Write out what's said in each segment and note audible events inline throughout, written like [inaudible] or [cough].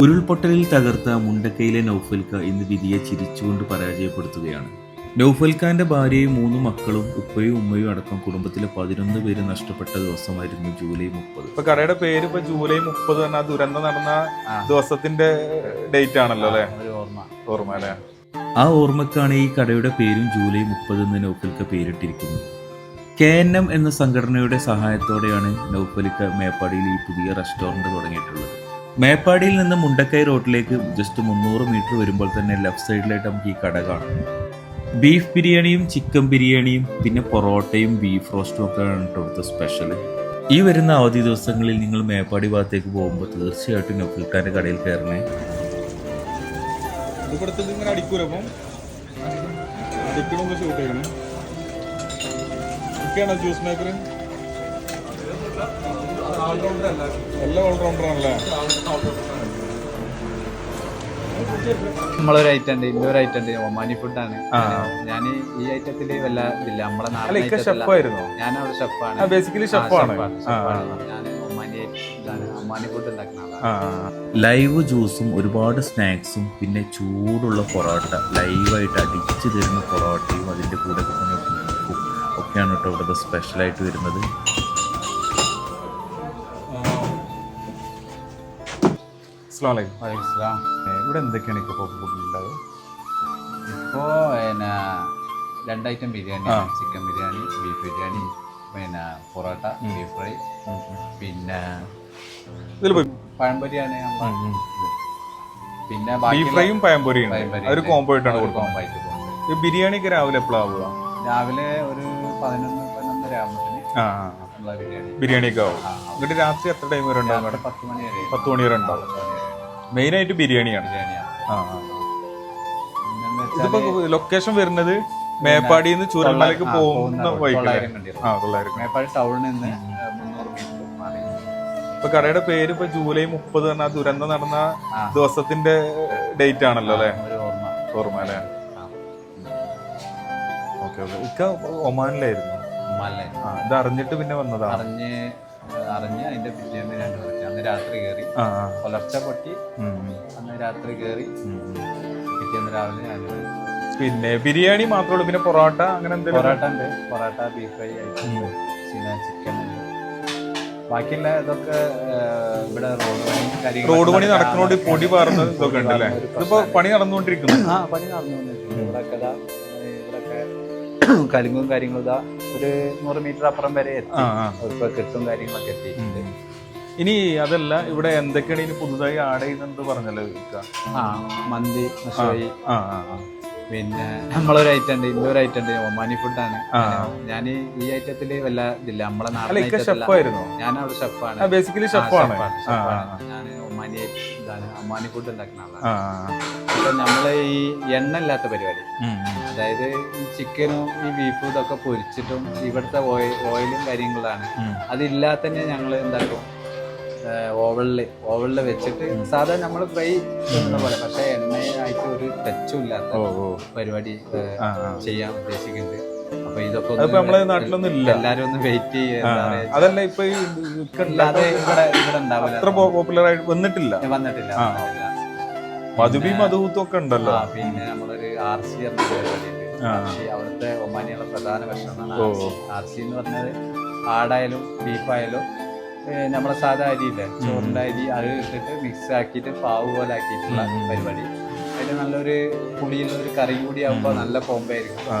ഉരുൾപൊട്ടലിൽ തകർത്ത മുണ്ടക്കയിലെ നൗഫൽക്ക ഇന്ന് വിധിയെ ചിരിച്ചുകൊണ്ട് പരാജയപ്പെടുത്തുകയാണ്. നൗഫൽഖാന്റെ ഭാര്യയും മൂന്ന് മക്കളും ഉപ്പയും ഉമ്മയും അടക്കം കുടുംബത്തിലെ പതിനൊന്ന് പേര് നഷ്ടപ്പെട്ട ദിവസമായിരുന്നു ജൂലൈ മുപ്പത്. ഇപ്പൊ കടയുടെ പേര് ഇപ്പൊ ജൂലൈ മുപ്പത് തന്നെ ആ ദുരന്തം നടന്ന. ദിവസത്തിന്റെ ഡേറ്റ് ആണല്ലോ അല്ലെ? ഓർമ്മ. ഓർമ്മ അല്ലെ? ആ ഓർമ്മക്കാണ് ഈ കടയുടെ പേരും ജൂലൈ മുപ്പത് എന്ന് നൗഫൽക്ക പേരിട്ടിരിക്കുന്നത്. കെ എൻ എം എന്ന സംഘടനയുടെ സഹായത്തോടെയാണ് നൗഫലിക്ക മേപ്പാടിയിൽ ഈ പുതിയ റെസ്റ്റോറന്റ് തുടങ്ങിയിട്ടുള്ളത്. മേപ്പാടിയിൽ നിന്ന് മുണ്ടക്കൈ റോഡിലേക്ക് ജസ്റ്റ് മുന്നൂറ് മീറ്റർ വരുമ്പോൾ തന്നെ ലെഫ്റ്റ് സൈഡിലായിട്ട് നമുക്ക് ഈ കട കാണാം. ബീഫ് ബിരിയാണിയും ചിക്കൻ ബിരിയാണിയും പിന്നെ പൊറോട്ടയും ബീഫ് റോസ്റ്റും ആണ് ഇവിടുത്തെ സ്പെഷ്യൽ ഈ വരുന്ന അവധി ദിവസങ്ങളിൽ നിങ്ങൾ മേപ്പാടി ഭാഗത്തേക്ക് പോകുമ്പോൾ തീർച്ചയായിട്ടും നൗഫൽഖാന്റെ കടയിൽ കയറണേ. ജ്യൂസ് മേക്കർ എല്ലാം ഓൾറൗണ്ടറാണല്ലേ നമ്മളൊരു ഐറ്റം ഉണ്ട് ഇന്നൊരു ഐറ്റം ഉണ്ട് ഒമാനി ഫുഡാണ്. ഞാൻ ഈ ഐറ്റത്തിൽ വല്ല ഇതില്ല നമ്മളെ നാട്ടിലായിരുന്നു ഞാൻ അവിടെ ഷെഫാണ് ബേസിക്കലി ഷെഫാണ് ഞാൻ ഒമാനി ഒമാനി ഫുഡ് ഉണ്ടാക്കുന്ന ലൈവ് ജ്യൂസും ഒരുപാട് സ്നാക്സും പിന്നെ ചൂടുള്ള പൊറോട്ട ലൈവായിട്ട് അടിച്ചു തരുന്ന പൊറോട്ടയും അതിന്റെ കൂടെ ഒക്കെയാണ് കേട്ടോ ഇവിടുത്തെ സ്പെഷ്യലായിട്ട് വരുന്നത്. ഇവിടെ എന്തൊക്കെയാണ് ഇപ്പൊ ഫുഡ് ഇപ്പോൾ പിന്നെ രണ്ട് item biryani chicken biryani beef biryani പിന്നെ പൊറോട്ട ബീഫ് ഫ്രൈ പിന്നെ പഴംപൊരിയാണ്. പിന്നെ ബീഫ് ഫ്രൈയും പഴംപൊരിയും ഒരു കോംബോ ആയിട്ടാണ് combo ആയിട്ട് പോകുന്നത്. ഈ ബിരിയാണി ഒക്കെ രാവിലെ എപ്പോഴാവുക രാവിലെ ഒരു പതിനൊന്ന് പതിനൊന്നര ആകുമ്പോഴത്തേന് ബിരിയാണി. ബിരിയാണി ഒക്കെ ആവും. എന്നിട്ട് രാത്രി എത്ര ടൈം വരെ ഉണ്ടാവും പത്ത് മണി വരെ. പത്ത് മണി വരെ ഉണ്ടാവും. മെയിൻ ബിരിയാണിയാണ്. ബിരിയാണിയാണ്. ആ ആ. പിന്നെന്ന് ഇതിപ്പോ ലൊക്കേഷൻ വരുന്നത് മേപ്പാടിയിൽ നിന്ന് ചൂരൽമലക്ക് ആ, പോകുന്ന തൊള്ളായിരം കണ്ടി ആ തൊള്ളായിരം മേപ്പാടി ടൗണിൽ നിന്ന് മുന്നൂറ് മീറ്റർ മാറി. ഇപ്പൊ കടയുടെ പേര് ഇപ്പൊ ജൂലൈ മുപ്പത് തന്നെ ആ ദുരന്തം നടന്ന ആ. ദിവസത്തിന്റെ ഡേറ്റ് ആണല്ലോ അല്ലെ? ഒരു ഓർമ്മ. ഓർമ്മ അല്ലെ? ആ. Okay okay. ഇക്ക ഒമാനിലായിരുന്നു. ആ ഇത് അറിഞ്ഞിട്ട് പിന്നെ വന്നതാണ് അറിഞ്ഞ് അറിഞ്ഞ് അതിന്റെ പിറ്റേന്ന് രണ്ട് കുറച്ച് അന്ന് രാത്രി കയറി പുലർച്ച പൊട്ടി. അന്ന് രാത്രി കയറി. പിറ്റേന്ന് രാവിലെ ഞാൻ പിന്നെ ബിരിയാണി മാത്രമേ ഉള്ളൂ. പിന്നെ പൊറോട്ട അങ്ങനെ എന്തെങ്കിലും? പൊറോട്ട ഉണ്ട്. പൊറോട്ട ബീഫ് ഫ്രൈ പിന്നെ ചിക്കൻ ഉണ്ട്. ബാക്കിയുള്ള ഇതൊക്കെ ഇവിടെ റോഡ് പണി റോഡ് പണി നടക്കുന്നോണ്ട് പൊടി പാർന്ന് ഇതൊക്കെ ഉണ്ടല്ലേ? ഇതിപ്പോ. പണി നടന്നുകൊണ്ടിരിക്കുന്നു. ആ പണി നടന്നുകൊണ്ടിരിക്കുന്നു. ഇവിടെയൊക്കെ [clears throat] കാര്യങ്ങളും ഇതാ ഒരു നൂറ് മീറ്റർ അപ്പുറം വരെ എത്തി. ഇപ്പൊ കെട്ടും കാര്യങ്ങളൊക്കെ എത്തിയിട്ടുണ്ട്. ഇനി അതല്ല ഇവിടെ എന്തൊക്കെയാണ് ഇനി പുതുതായി ആഡ് ചെയ്യുന്നത് പറഞ്ഞല്ലോ ആ മന്തി മഷോയി. പിന്നെ നമ്മളൊരു ഐറ്റം ഉണ്ട് ഇന്നൊരു ഐറ്റം ഉണ്ട് ഒമാനി ഫുഡാണ്. ഞാൻ ഈ ഐറ്റത്തിൽ വല്ല ഇതില്ല നമ്മളെ ഷെഫായിരുന്നു ഞാൻ അവിടെ ഷെഫാണ് ബേസിക്കലി ഷെഫാണ് ഞാൻ ഒമാനി ഇതാണ് ഒമാനി ഫുഡ് ഉണ്ടാക്കുന്ന ആളാണ്. അപ്പൊ നമ്മൾ ഈ എണ്ണ ഇല്ലാത്ത പരിപാടി. അതായത് ഈ ചിക്കനും ഈ ബീഫും ഇതൊക്കെ പൊരിച്ചിട്ടും ഇവിടുത്തെ ഓയിലും കാര്യങ്ങളാണ്. അതില്ലാത്തന്നെ ഞങ്ങൾ എന്താക്കും? ഓവളിൽ ഓവളിൽ വെച്ചിട്ട് സാധാരണ നമ്മൾ ഫ്രൈ ചെയ്യുന്ന പോലെ പക്ഷെ എണ്ണയായിട്ട് ഒരു ടച്ചും ഇല്ലാത്ത പരിപാടി ചെയ്യാൻ ഉദ്ദേശിക്കുന്നത് അപ്പൊ ഇതൊക്കെ അതിപ്പോ നമ്മളെ നാട്ടിലൊന്നും ഇല്ല. എല്ലാരും ഒന്ന് വെയിറ്റ് ആ, ആ. ചെയ്യുക അതല്ല ഇപ്പൊ ഈ ഇക്ക അല്ലാതെ ഇവിടെ ഇവിടെ ഉണ്ടാവില്ല. അത്ര പോപ്പുലർ ആയിട്ട് വന്നിട്ടില്ല. വന്നിട്ടില്ല മധുബി മധുഹൂത്തും ഒക്കെ ഉണ്ടല്ലോ. ആ, പിന്നെ നമ്മളൊരു ആർ സി എന്ന പരിപാടിയുണ്ട്. അവിടുത്തെ ഒമാനിയുള്ള പ്രധാന ഭക്ഷണമാണ്. ആർ സി എന്ന് പറഞ്ഞാൽ ആടായാലും ബീഫായാലും നമ്മളെ സാധാ അരിയില്ലേ? ചോറിന്റെ അരി അത് ഇട്ടിട്ട് മിക്സ് ആക്കിയിട്ട് പാവ് പോലെ ആക്കിയിട്ടുള്ള പരിപാടി. അതിൽ നല്ലൊരു പുളിയുള്ള ഒരു കറി കൂടി ആകുമ്പോൾ നല്ല കോമ്പോ ആയിരിക്കും.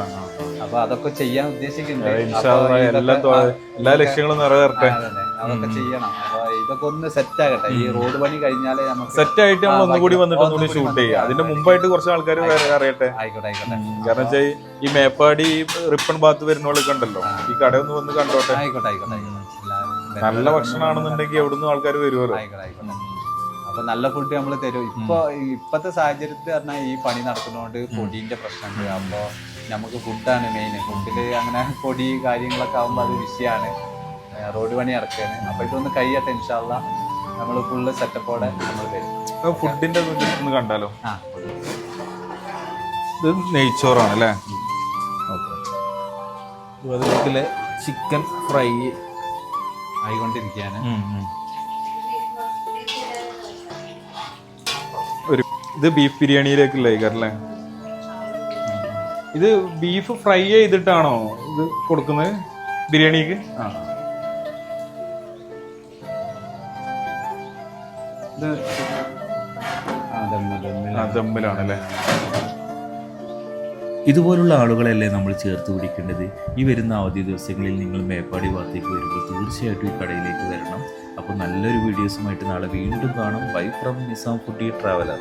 അപ്പൊ അതൊക്കെ ചെയ്യാൻ ഉദ്ദേശിക്കുന്നുണ്ട്. എല്ലാ ലക്ഷ്യങ്ങളും നിറവേറട്ടെ. അതൊക്കെ ചെയ്യണം. ഇതൊക്കെ ഒന്ന് സെറ്റ് ആകട്ടെ. ഈ റോഡ് പണി കഴിഞ്ഞാലേ നമുക്ക് സെറ്റ് ആയിട്ട് നമ്മൾ ഒന്നുകൂടി വന്നിട്ട് ഒന്നുകൂടി ഒന്നുകൂടി ഷൂട്ട് ചെയ്യാം. അതിന്റെ മുമ്പായിട്ട് കുറച്ച് ആൾക്കാർ അറിയട്ടെ? ആയിക്കോട്ടെ ആയിക്കോട്ടെ. കാരണം വെച്ചാൽ ഈ മേപ്പാടി റിപ്പൺ ഭാഗത്ത് വരുന്നവളൊക്കെ ഉണ്ടല്ലോ. ഈ കടയൊന്ന് വന്ന് കണ്ടോട്ടെ? ആയിക്കോട്ടെ ആയിക്കോട്ടെ. നല്ല ഭക്ഷണമാണെന്നുണ്ടെങ്കിൽ എവിടുന്ന് ആൾക്കാർ വരുമല്ലോ അപ്പൊ നല്ല ഫുഡ് നമ്മൾ തരും. ഇപ്പൊ ഇപ്പത്തെ സാഹചര്യത്തിൽ പറഞ്ഞാൽ ഈ പണി നടക്കുന്നതുകൊണ്ട് പൊടിന്റെ പ്രശ്നമുണ്ട് അപ്പൊ നമുക്ക് ഫുഡാണ് മെയിൻ ഫുഡിൽ അങ്ങനെ [laughs] പൊടി കാര്യങ്ങളൊക്കെ ആകുമ്പോൾ അത് വിഷയമാണ് റോഡ് പണി നടക്കുകയാണ് അപ്പൊ ഇതൊന്ന് കഴിയട്ടെ ഇൻഷാല്ല നമ്മൾ ഫുള്ള് സെറ്റപ്പോടെ നമ്മൾ തരും. ഫുഡിന്റെ ഒന്ന് കണ്ടാലോ? ഇത് നെയ്ച്ചോറാണ് അല്ലേ? അതുപോലെ ചിക്കൻ ഫ്രൈ ആയിക്കൊണ്ടിരിക്കുകയാണ്. ഇത് ബീഫ് ബിരിയാണിയിലേക്കുള്ള അല്ലേ ഇത് ബീഫ് ഫ്രൈ ചെയ്തിട്ടാണോ ഇത് കൊടുക്കുന്നത് ബിരിയാണിക്ക്? ആ. ദമ്മിലാണ് ദമ്മിലാണല്ലേ? ഇതുപോലുള്ള ആളുകളല്ലേ നമ്മൾ ചേർത്ത് പിടിക്കേണ്ടത്? ഈ വരുന്ന അവധി ദിവസങ്ങളിൽ നിങ്ങൾ മേപ്പാടി ഭാഗത്തേക്ക് വരുമ്പോൾ തീർച്ചയായിട്ടും ഈ കടയിലേക്ക് വരണം. അപ്പോൾ നല്ലൊരു വീഡിയോസുമായിട്ട് നാളെ വീണ്ടും കാണാം. ബൈ ഫ്രം നിസാം കുട്ടി ട്രാവലർ